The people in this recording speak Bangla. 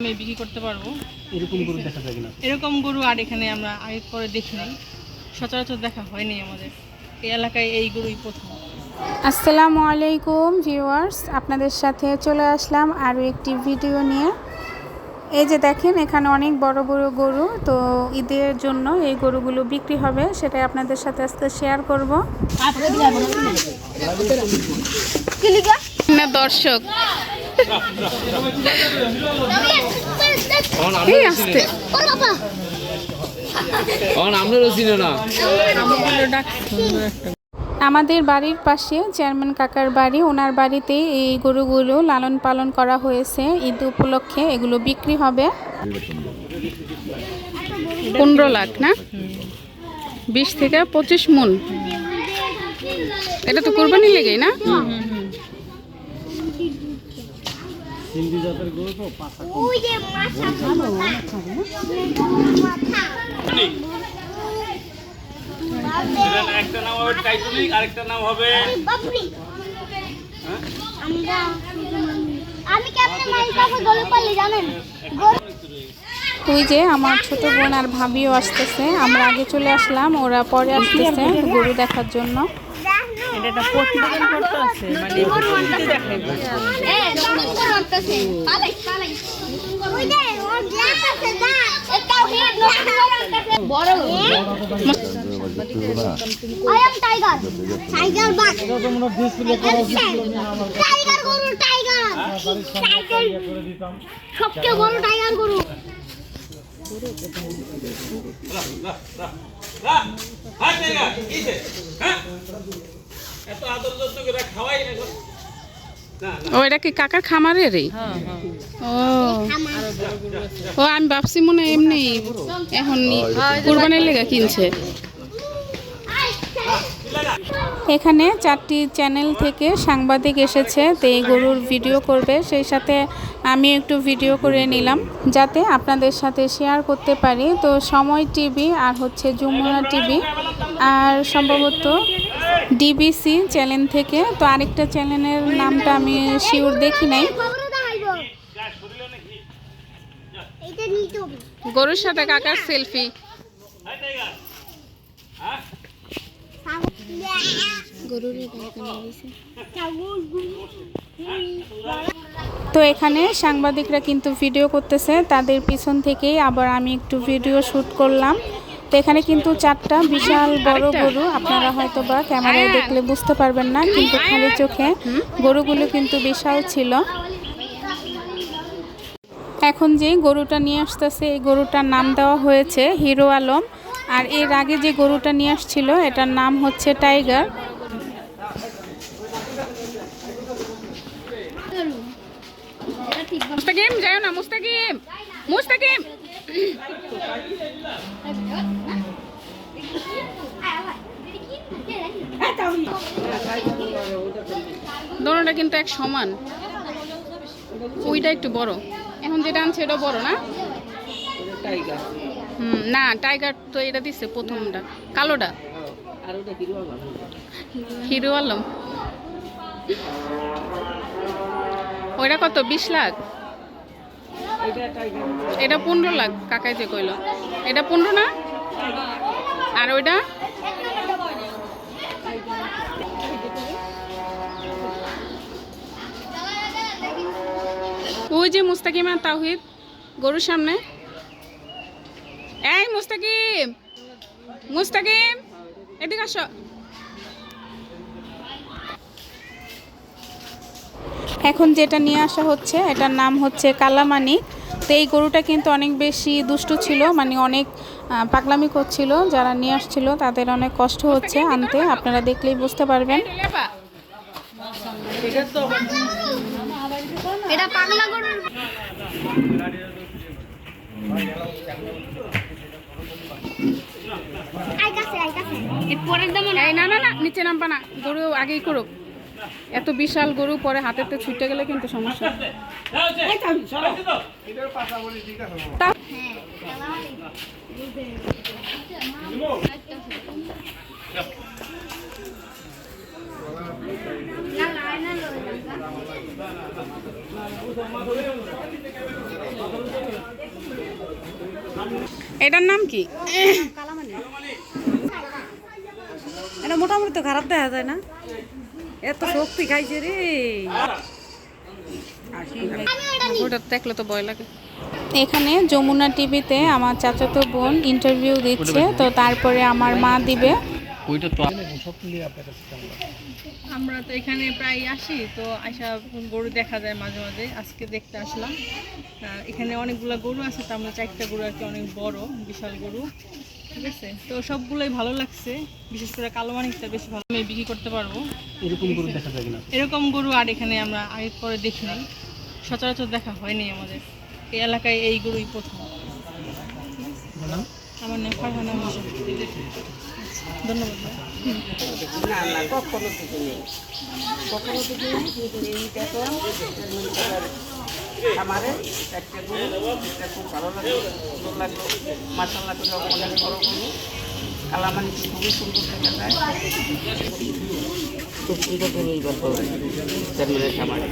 আমি বিক্রি করতে পারব। এরকম গরু দেখা যায় কিনা? এরকম গরু আর এখানে আমরা আগে পরে দেখি নাই। সচরাচর দেখা হয়নি আমাদের। এই এলাকায় এই গরুই প্রথম। আসসালামু আলাইকুম ভিউয়ার্স আপনাদের সাথে চলে আসলাম আরও একটি ভিডিও নিয়ে। এই যে দেখেন এখানে অনেক বড় বড় গরু। তো ঈদের জন্য এই গরুগুলো বিক্রি হবে সেটাই আপনাদের সাথে আজকে শেয়ার করব। না দর্শক আমাদের বাড়ির পাশে চেয়ারম্যান কাকার বাড়ি। ওনার বাড়িতে এই গরুগুলো লালন পালন করা হয়েছে ঈদ উপলক্ষে। এগুলো বিক্রি হবে। পনেরো লাখ না? বিশ থেকে পঁচিশ মন। এটা তো কোরবানি লেগেই না? হিন্দি জাতের গরু তো পাঁচা ওই যে মাথা মাথা একটা নাম হবে টাইটানিক আরেকটা নাম হবে আমি কেমনে কাছে পারলি জানেন? ওই যে আমার ছোট বোন আর ভাবিও আসতেছে আমরা আগে চলে আসলাম ওরা পরে আসতেছে গরু দেখার জন্য। এটা একটা প্রতিবেদন করতে আছে মানে দেখাইবো এ নতুন করে পালাই পালাই। ওই যে ওর গ্লাস আছে না এটাও হে নতুন বড় আই এম টাইগার। টাইগার বাঘ। তোমরা ডিসপ্লে টাইগার গরু টাইগার। টাইগার সবচেয়ে বড় টাইগার গরু। এত আদর যত্ন করে খাওয়াই না ও এটা কি কাকার খামারের ও। ও আমি ভাবছি মনে এমনি এখন কুরবানির লেগে কিনছে। এখানে চারটি চ্যানেল থেকে সাংবাদিক এসেছে তো এই গরুর ভিডিও করবে। সেই সাথে আমি একটু ভিডিও করে নিলাম যাতে আপনাদের সাথে শেয়ার করতে পারি। তো সময় টিভি আর হচ্ছে যমুনা টিভি। আর সম্ভবত ডিবিসি চ্যানেল থেকে। তো আরেকটা চ্যানেলের নামটা আমি শিওর দেখি নাই। গরুর সাথে কাকার সেলফি তো এখানে সাংবাদিকরা কিন্তু ভিডিও করতেছে। তাদের পিছন থেকেই আবার আমি একটু ভিডিও শ্যুট করলাম। তো এখানে কিন্তু চারটা বিশাল বড় গরু, আপনারা হয়তো বা ক্যামেরায় দেখলে বুঝতে পারবেন না, কিন্তু খালি চোখে গরুগুলো কিন্তু বিশাল ছিল। এখন যে গরুটা নিয়ে আসতেছে, এই গরুটার নাম দেওয়া হয়েছে হিরো আলম, আর এর আগে যে গরুটা নিয়ে আসছিল, এটার নাম হচ্ছে টাইগার। মুস্তাকিম যাও না, মুস্তাকিম মুস্তাকিম! দোনোটা কিন্তু এক সমান। ওইটা একটু বড়। এখন যেটা আনছে এটা বড় না? হুম না টাইগার তো এটা দিচ্ছে প্রথমটা। কালোটা? হিরো আলম। ওইটা কত? বিশ লাখ? এটা পনেরো লাখ, কাকাই যে কইল। এটা পনেরো না? আর ওইটা? ওই যে মুস্তাকিম তাহিদ গরুর সামনে। এই মুস্তাকিম মুস্তাকিম, এদিকে আসো। এখন যেটা নিয়ে আসা হচ্ছে এটার নাম হচ্ছে কালামানি তো এই গরুটা কিন্তু অনেক বেশি দুষ্টু ছিল মানে অনেক আহ, পাগলামি করছিল। যারা নিয়ে আসছিল তাদের অনেক কষ্ট হচ্ছে আনতে আপনারা দেখলেই বুঝতে পারবেন। এটা পাগলা গরুর পরের দাম না না না নিচে নামবা না গরু আগেই করুক। এত বিশাল গরু পরে হাতেতে ছুটে গেলে কিন্তু সমস্যা। এটার নাম কি? এটা মোটামুটি তো খারাপ দেখা যায় না। এত শক্তি খাইছে রে। ওটা দেখলে তো ভয় লাগে। এখানে যমুনা টিভিতে আমার চাচাতো বোন ইন্টারভিউ দিচ্ছে তো তারপরে আমার মা দিবে। ওইটা তো আমরা তো এখানে প্রায় আসি তো আসা গরু দেখা যায় মাঝে মাঝে আজকে দেখতে আসলাম। আহ, এখানে অনেকগুলো গরু আছে তো আমরা চারটা গরু আর কি অনেক বড় বিশাল গরু। ঠিক আছে? তো সবগুলোই ভালো লাগছে। বিশেষ করে কালো মানিকটা বেশি ভালো। আমি বিক্রি করতে পারব। এরকম গরু দেখা যায় না এরকম গরু আর এখানে আমরা আগে পরে দেখি নাই। সচরাচর দেখা হয়নি আমাদের। এই এলাকায় এই গরুই প্রথম। আমার নাম ফারহানা হোসেন ধন্যবাদ। না না কখনো নেই কখনো খামারে একটা গরু খুব ভালো লাগে সুন্দর লাগল মাসাল্লা করে অনেক বড় গরু কালামানি খুবই সুন্দর দেখা যায়। খুব সুন্দর গরু এইবার পাবে খামারে।